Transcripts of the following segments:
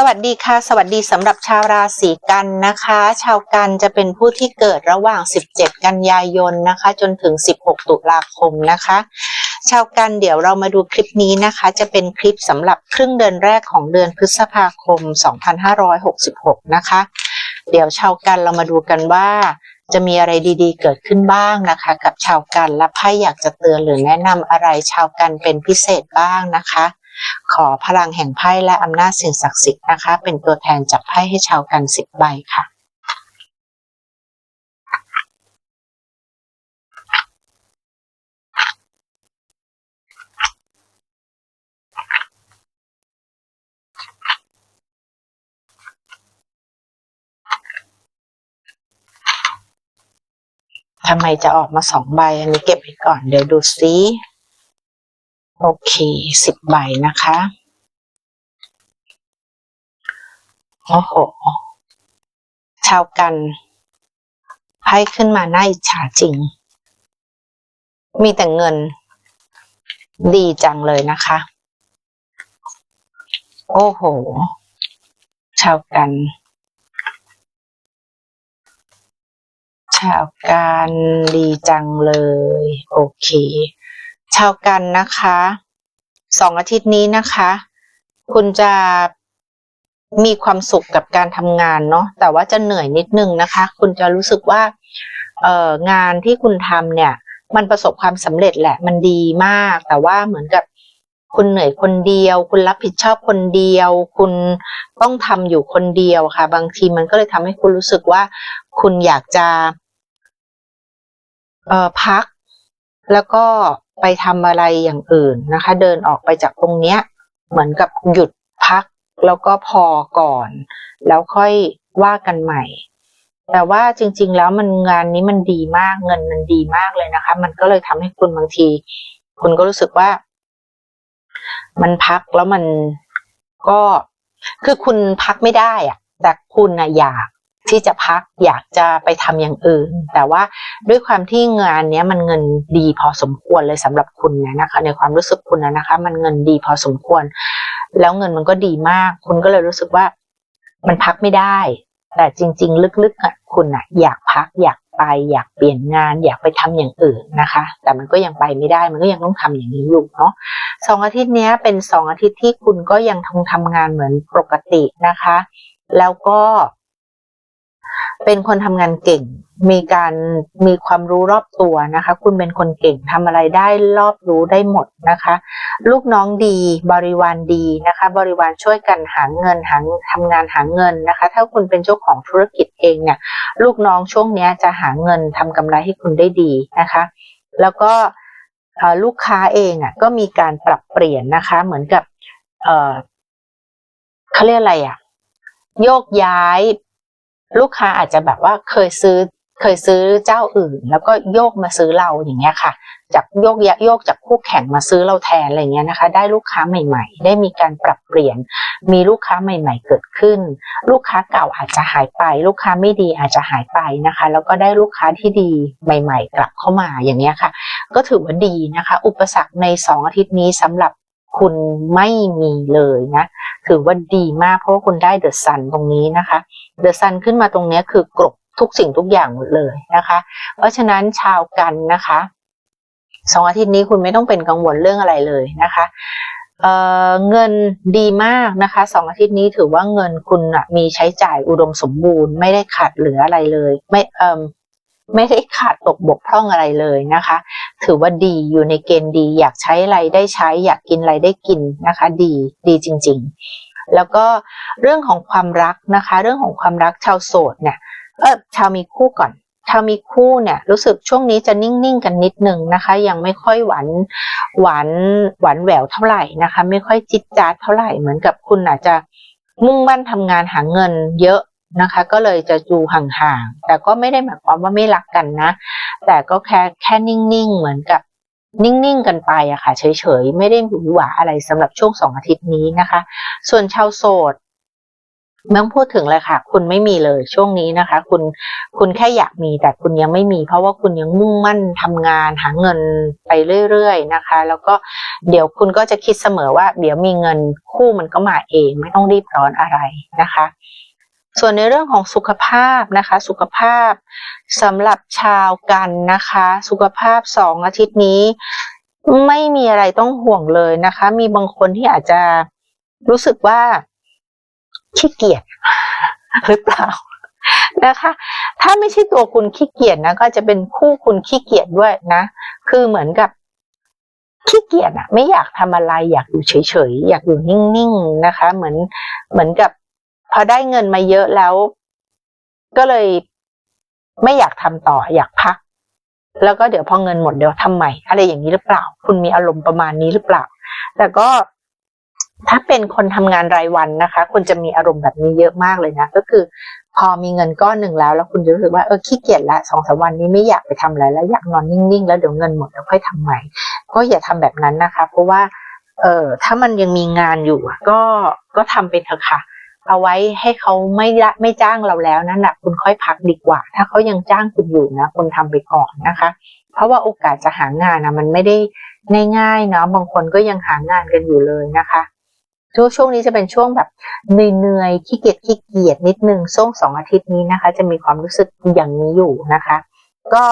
สวัสดีค่ะ สวัสดีสำหรับชาวราศีกันนะคะ ชาวกันจะเป็นผู้ที่เกิดระหว่าง 17 กันยายนนะคะ จนถึง 16 ตุลาคมนะคะ ชาวกันเดี๋ยวเรามาดูคลิปนี้นะคะ จะเป็นคลิปสำหรับครึ่งเดือนแรกของเดือนพฤษภาคม 2566 นะคะ เดี๋ยวชาวกันเรามาดูกันว่าจะมีอะไรดีๆ เกิดขึ้นบ้างนะคะ กับชาวกันและไพ่อยากจะเตือนหรือแนะนำอะไรชาวกันเป็นพิเศษบ้างนะคะ ขอพลังแห่งไพ่และอำนาจสิ่งศักดิ์สิทธิ์นะคะ เป็นตัวแทนจับไพ่ให้ชาวกันสิบใบค่ะทำไมจะออกมาสองใบ อันนี้เก็บไว้ก่อน เดี๋ยวดูซิ โอเคสิบใบนะคะโอ้โหชาวกันไพ่ขึ้นมาน่าอิจฉาจริง มีแต่เงิน ดีจังเลยนะคะ โอ้โห ชาวกัน ชาวกันดีจังเลย โอเค ชาวกันนะคะสองอาทิตย์นี้นะคะ คุณจะมีความสุขกับการทำงานเนาะแต่ว่าจะเหนื่อยนิดนึงนะคะ คุณจะรู้สึกว่าเอ่องานที่คุณทำเนี่ย มันประสบความสำเร็จแหละ มันดีมาก แต่ว่าเหมือนกับคุณเหนื่อยคนเดียว คุณรับผิดชอบคนเดียว คุณต้องทำอยู่คนเดียวค่ะ บางทีมันก็เลยทำให้คุณรู้สึกว่า คุณอยากจะเอ่อพัก แล้วก็ ไปทำอะไรอย่างอื่นนะคะ เดินออกไปจากตรงเนี้ยเหมือนกับหยุดพักแล้วก็พอก่อน แล้วค่อยว่ากันใหม่ แต่ว่าจริง ๆ แล้วมันงานนี้มันดีมากเงินมันดีมากเลยนะคะ มันก็เลยทำให้คุณบางที คุณก็รู้สึกว่า มันพักแล้วมันก็คือคุณพักไม่ได้อะแต่คุณนะอยาก ที่จะพักอยากจะไปทำอย่างอื่น แต่ว่าด้วยความที่งานเนี้ยมันเงินดีพอสมควรเลยสำหรับคุณเนี่ยนะคะ ในความรู้สึกคุณนะนะคะ มันเงินดีพอสมควร แล้วเงินมันก็ดีมาก คุณก็เลยรู้สึกว่ามันพักไม่ได้ แต่จริง ๆ ลึกๆอะคุณอะ อยากพักอยากไปอยากเปลี่ยนงานอยากไปทำอย่างอื่นนะคะ แต่มันก็ยังไปไม่ได้มันก็ยังต้องทำอย่างนี้อยู่เนาะสองอาทิตย์นี้เป็นสองอาทิตย์ที่คุณก็ยังคงทำงานเหมือนปกตินะคะ แล้วก็ เป็นคนทำงานเก่ง มีการมีความรู้รอบตัวนะคะ คุณเป็นคนเก่งทำอะไรได้รอบรู้ได้หมดนะคะ ลูกน้องดีบริวารดีนะคะ บริวารช่วยกันหาเงินหาทำงานหาเงินนะคะ ถ้าคุณเป็นเจ้าของธุรกิจเองเนี่ย ลูกน้องช่วงนี้จะหาเงินทำกำไรให้คุณได้ดีนะคะ แล้วก็ลูกค้าเองอะก็มีการปรับเปลี่ยนนะคะ เหมือนกับเออเขาเรียกอะไรอะโยกย้าย ลูกค้าอาจจะแบบว่าเคยซื้อเคยซื้อเจ้าอื่น แล้วก็โยกมาซื้อเราอย่างเงี้ยค่ะ จากโยกยะโยกจากคู่แข่งมาซื้อเราแทนอะไรเงี้ยนะคะ ได้ลูกค้าใหม่ ๆ ได้มีการปรับเปลี่ยน มีลูกค้าใหม่ ๆ เกิดขึ้น ลูกค้าเก่าอาจจะหายไป ลูกค้าไม่ดีอาจจะหายไปนะคะ แล้วก็ได้ลูกค้าที่ดีใหม่ ๆ กลับเข้ามาอย่างเงี้ยค่ะ ก็ถือว่าดีนะคะ อุปสรรคในสองอาทิตย์นี้สำหรับ คุณไม่มีเลยนะ ถือว่าดีมากเพราะว่าคุณได้เดอะซันตรงนี้นะคะ เดอะซันขึ้นมาตรงนี้คือกลบทุกสิ่งทุกอย่างหมดเลยนะคะ เพราะฉะนั้นชาวกันนะคะสองอาทิตย์นี้คุณไม่ต้องเป็นกังวลเรื่องอะไรเลยนะคะเเงินดีมากนะคะสองอาทิตย์นี้ถือว่าเงินคุณอะมีใช้จ่ายอุดมสมบูรณ์ ไม่ได้ขาดเหลืออะไรเลย ไม่เอ่ม ไม่ได้ขาดตกบกพร่องอะไรเลยนะคะ ถือว่าดีอยู่ในเกณฑ์ดี อยากใช้อะไรได้ใช้ อยากกินอะไรได้กินนะคะ ดีดีจริง ๆ แล้วก็เรื่องของความรักนะคะ เรื่องของความรักชาวโสดเนี่ยเออชาวมีคู่ก่อนชาวมีคู่เนี่ยรู้สึกช่วงนี้จะนิ่งๆกันนิดนึงนะคะ ยังไม่ค่อยหวานหวานหวานแหววเท่าไหร่นะคะ ไม่ค่อยจิตจาดเท่าไหร่เหมือนกับคุณอาจจะมุ่งมั่นทำงานหาเงินเยอะ นะคะ ก็เลยจะดูห่างๆแต่ก็ไม่ได้หมายความว่าไม่รักกันนะ แต่ก็แค่แค่นิ่งๆเหมือนกับนิ่ง ๆ กันไปอะค่ะ เฉย ๆ ไม่ได้หวือหวาอะไรสำหรับช่วงสองอาทิตย์นี้นะคะ ส่วนชาวโสดไม่ต้องพูดถึงเลยค่ะ คุณไม่มีเลยช่วงนี้นะคะ คุณคุณแค่อยากมีแต่คุณยังไม่มี เพราะว่าคุณยังมุ่งมั่นทำงานหาเงินไปเรื่อยๆนะคะ แล้วก็เดี๋ยวคุณก็จะคิดเสมอว่า เดี๋ยวมีเงินคู่มันก็มาเอง ไม่ต้องรีบร้อนอะไรนะคะ ส่วนในเรื่องของสุขภาพนะคะ สุขภาพสำหรับชาวกันนะคะ สุขภาพสองอาทิตย์นี้ ไม่มีอะไรต้องห่วงเลยนะคะ มีบางคนที่อาจจะรู้สึกว่าขี้เกียจหรือเปล่านะคะ ถ้าไม่ใช่ตัวคุณขี้เกียจนะก็จะเป็นคู่คุณขี้เกียจด้วยนะ คือเหมือนกับขี้เกียจอะไม่อยากทำอะไรอยากอยู่เฉยๆอยากอยู่นิ่งๆนะคะ เหมือนเหมือนกับ พอได้เงินมาเยอะแล้ว ก็เลยไม่อยากทำต่ออยากพัก แล้วก็เดี๋ยวพอเงินหมดเดี๋ยวทำใหม่ อะไรอย่างนี้หรือเปล่า คุณมีอารมณ์ประมาณนี้หรือเปล่า แต่ก็ถ้าเป็นคนทำงานรายวันนะคะ คุณจะมีอารมณ์แบบนี้เยอะมากเลยนะ ก็คือ พอมีเงินก้อนหนึ่งแล้ว แล้วคุณจะรู้สึกว่าเออขี้เกียจละสองสามวันนี้ไม่อยากไปทำอะไรแล้วอยากนอนนิ่งๆ แล้วเดี๋ยวเงินหมดแล้วค่อยทำใหม่ ก็อย่าทำแบบนั้นนะคะ เพราะว่า เออถ้ามันยังมีงานอยู่ก็ก็ทำไปเถอะค่ะ เอาไว้ให้เขาไม่ละไม่จ้างเราแล้วนั่นแหละคุณค่อยพักดีกว่า ถ้าเขายังจ้างคุณอยู่นะคุณทำไปก่อนนะคะ เพราะว่าโอกาสจะหางานนะมันไม่ได้ง่ายๆเนาะบางคนก็ยังหางานกันอยู่เลยนะคะช่วงช่วงนี้จะเป็นช่วงแบบเหนื่อยๆขี้เกียจขี้เกียจนิดนึงช่วงสองอาทิตย์นี้นะคะ จะมีความรู้สึกอย่างนี้อยู่นะคะ ก็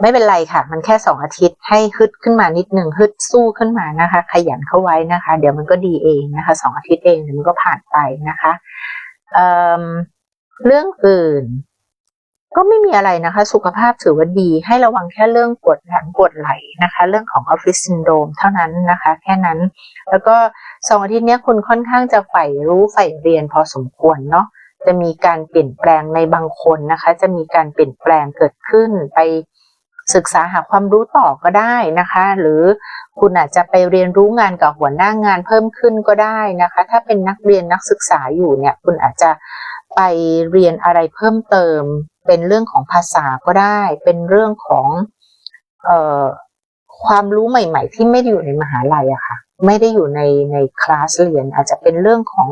ไม่เป็นไรค่ะ มันแค่สองอาทิตย์ให้ฮึดขึ้นมานิดนึงฮึดสู้ขึ้นมานะคะ ขยันเข้าไว้นะคะ เดี๋ยวมันก็ดีเองนะคะสองอาทิตย์เองเดี๋ยวมันก็ผ่านไปนะคะเเรื่องอื่น ก็ไม่มีอะไรนะคะ สุขภาพถือว่าดี ให้ระวังแค่เรื่องปวดหลังปวดไหล่นะคะ เรื่องของออฟฟิศซินโดรมเท่านั้นนะคะ แค่นั้น แล้วก็สองอาทิตย์นี้คุณค่อนข้างจะใฝ่รู้ใฝ่เรียนพอสมควรเนาะจะมีการเปลี่ยนแปลงในบางคนนะคะ จะมีการเปลี่ยนแปลงเกิดขึ้นไป ศึกษาหาความรู้ต่อก็ได้นะคะ หรือคุณอาจจะไปเรียนรู้งานกับหัวหน้างงานเพิ่มขึ้นก็ได้นะคะ ถ้าเป็นนักเรียนนักศึกษาอยู่เนี่ย คุณอาจจะไปเรียนอะไรเพิ่มเติม เป็นเรื่องของภาษาก็ได้ เป็นเรื่องของออความรู้ใหม่ ๆ ที่ไม่ได้อยู่ในมหาลัยอะค่ะ ไม่ได้อยู่ในในคลาสเรียนอาจจะเป็นเรื่องของ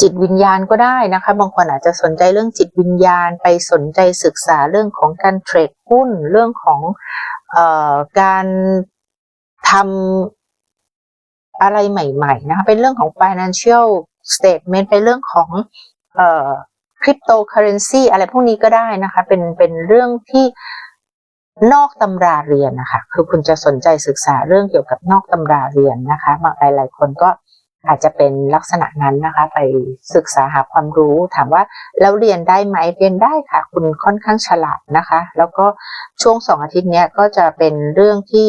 จิตวิญญาณก็ได้นะคะ บางคนอาจจะสนใจเรื่องจิตวิญญาณไปสนใจศึกษาเรื่องของการเทรดหุ้นเรื่องของออการทำอะไรใหม่ๆนะคะเป็นเรื่องของ financial statement เป็นเรื่องของออคริปโตเคอเรนซีอะไรพวกนี้ก็ได้นะคะ เป็นเป็นเรื่องที่นอกตำราเรียนนะคะ คือคุณจะสนใจศึกษาเรื่องเกี่ยวกับนอกตำราเรียนนะคะบางหลายๆคนก็ อาจจะเป็นลักษณะนั้นนะคะ ไปศึกษาหาความรู้ถามว่าแล้วเรียนได้ไหมเรียนได้ค่ะ คุณค่อนข้างฉลาดนะคะ แล้วก็ช่วงสองอาทิตย์นี้ก็จะเป็นเรื่องที่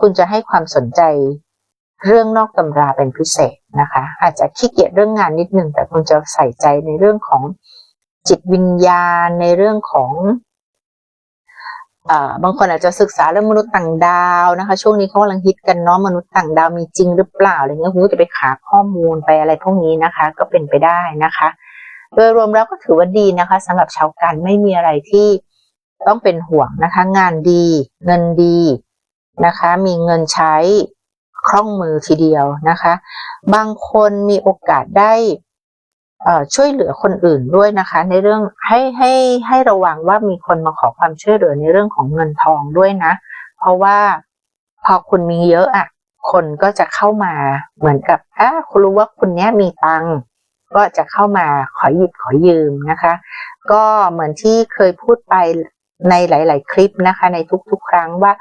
คุณจะให้ความสนใจเรื่องนอกตำราเป็นพิเศษนะคะ อาจจะขี้เกียจเรื่องงานนิดนึง แต่คุณจะใส่ใจในเรื่องของจิตวิญญาณในเรื่องของ บางคนอาจจะศึกษาเรื่องมนุษย์ต่างดาวนะคะ ช่วงนี้เขากำลังฮิตกันเนาะมนุษย์ต่างดาวมีจริงหรือเปล่าอะไรเงี้ยคุณจะไปหาข้อมูลไปอะไรพวกนี้นะคะ ก็เป็นไปได้นะคะ โดยรวมแล้วก็ถือว่าดีนะคะสำหรับชาวกันไม่มีอะไรที่ต้องเป็นห่วงนะคะ งานดี เงินดีนะคะ มีเงินใช้คล่องมือทีเดียวนะคะ บางคนมีโอกาสได้ ช่วยเหลือคนอื่นด้วยนะคะ ในเรื่องให้ให้ให้ระวังว่ามีคนมาขอความช่วยเหลือในเรื่องของเงินทองด้วยนะ เพราะว่าพอคุณมีเยอะอะ คนก็จะเข้ามาเหมือนกับถ้าคุณรู้ว่าคุณเนี้ยมีตังก็จะเข้ามาขอหยิบขอยืมนะคะ ก็เหมือนที่เคยพูดไปในหลาย ๆ คลิปนะคะ ในทุกๆ ครั้งว่า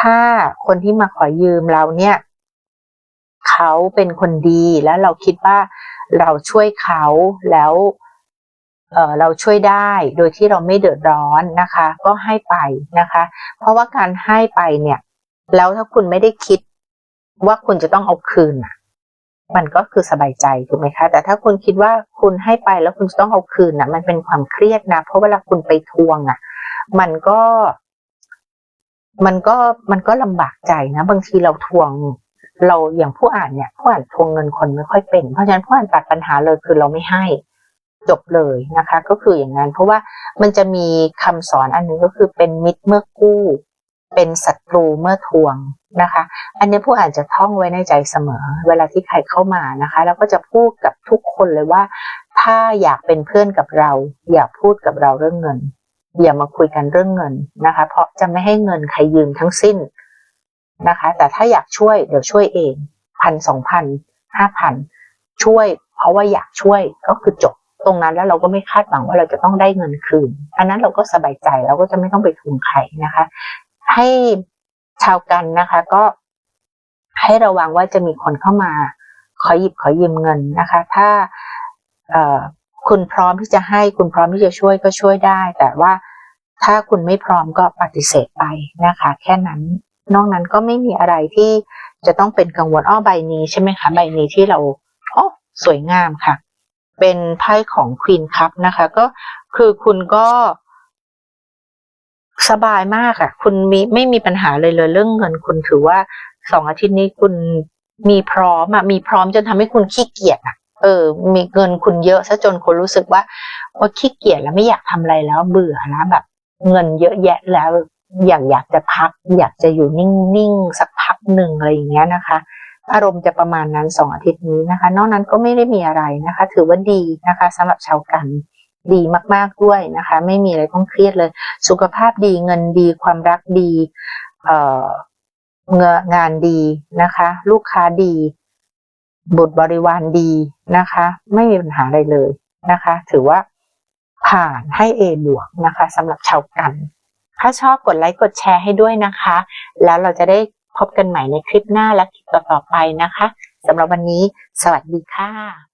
ถ้าคนที่มาขอยืมเราเนี่ย เขาเป็นคนดีแล้วเราคิดว่าเราช่วยเขาแล้วเเราช่วยได้โดยที่เราไม่เดือดร้อนนะคะ ก็ให้ไปนะคะ เพราะว่าการให้ไปเนี่ย แล้วถ้าคุณไม่ได้คิดว่าคุณจะต้องเอาคืนมันก็คือสบายใจถูกไหมคะ แต่ถ้าคุณคิดว่าคุณให้ไปแล้วคุณจะต้องเอาคืนอะมันเป็นความเครียดนะ เพราะเวลาคุณไปทวงอะ มันก็ มันก็มันก็ลำบากใจนะ บางทีเราทวง เราอย่างผู้อ่านเนี่ยผู้อ่านทวงเงินคนไม่ค่อยเป็น เพราะฉะนั้นผู้อ่านตัดปัญหาเลยคือเราไม่ให้จบเลยนะคะ ก็คืออย่างนั้น เพราะว่ามันจะมีคำสอนอันนึงก็คือเป็นมิตรเมื่อกู้ เป็นศัตรูเมื่อทวงนะคะ อันนี้ผู้อ่านจะท่องไว้ในใจเสมอ เวลาที่ใครเข้ามานะคะ แล้วก็จะพูดกับทุกคนเลยว่า ถ้าอยากเป็นเพื่อนกับเรา อย่าพูดกับเราเรื่องเงินอย่ามาคุยกันเรื่องเงินนะคะ เพราะจะไม่ให้เงินใครยืมทั้งสิ้น นะคะ แต่ถ้าอยากช่วยเดี๋ยวช่วยเองพันสองพันห้าพันช่วย เพราะว่าอยากช่วยก็คือจบตรงนั้นแล้วเราก็ไม่คาดหวังว่าเราจะต้องได้เงินคืน อันนั้นเราก็สบายใจเราก็จะไม่ต้องไปทวงใครนะคะ ให้ชาวกันนะคะก็ให้ระวังว่าจะมีคนเข้ามาขอหยิบขอยืมเงินนะคะ ถ้าคุณพร้อมที่จะให้คุณพร้อมที่จะช่วยก็ช่วยได้ แต่ว่าถ้าคุณไม่พร้อมก็ปฏิเสธไปนะคะ แค่นั้น นอกนั้นก็ไม่มีอะไรที่จะต้องเป็นกังวลอ้อใบนี้ใช่ไหมคะใบนี้ที่เราอ๋อสวยงามค่ะ เป็นไพ่ของควีนคัพนะคะ ก็คือคุณก็สบายมากอะ่ะ คุณมีไม่มีปัญหาเลยเลยเรื่องเงิน คุณถือว่าสองอาทิตย์นี้คุณมีพร้อมอะ่ะมีพร้อมจนทำให้คุณขี้เกียจอะ เออ มีเงินคุณเยอะซะจนคุณรู้สึกว่าว่าขี้เกียจแล้วไม่อยากทำอะไรแล้วเบื่อแล้วแบบ เงินเยอะแยะแล้ว อยากอยากจะพัก อยากจะอยู่นิ่งๆสักพักหนึ่งอะไรอย่างเงี้ยนะคะ อารมณ์จะประมาณนั้นสองอาทิตย์นี้นะคะ นอกนั้นก็ไม่ได้มีอะไรนะคะ ถือว่าดีนะคะสำหรับชาวกันดีมาก ๆด้วยนะคะ ไม่มีอะไรต้องเครียดเลย สุขภาพดีเงินดีความรักดีเอ่องงานดีนะคะ ลูกค้าดีบุตรบริวารดีนะคะ ไม่มีปัญหาอะไรเลยนะคะ ถือว่าผ่านให้ A บวกนะคะสำหรับชาวกัน ถ้าชอบกดไลค์กดแชร์ให้ด้วยนะคะ แล้วเราจะได้พบกันใหม่ในคลิปหน้าและคลิปต่อๆไปนะคะสำหรับวันนี้ สวัสดีค่ะ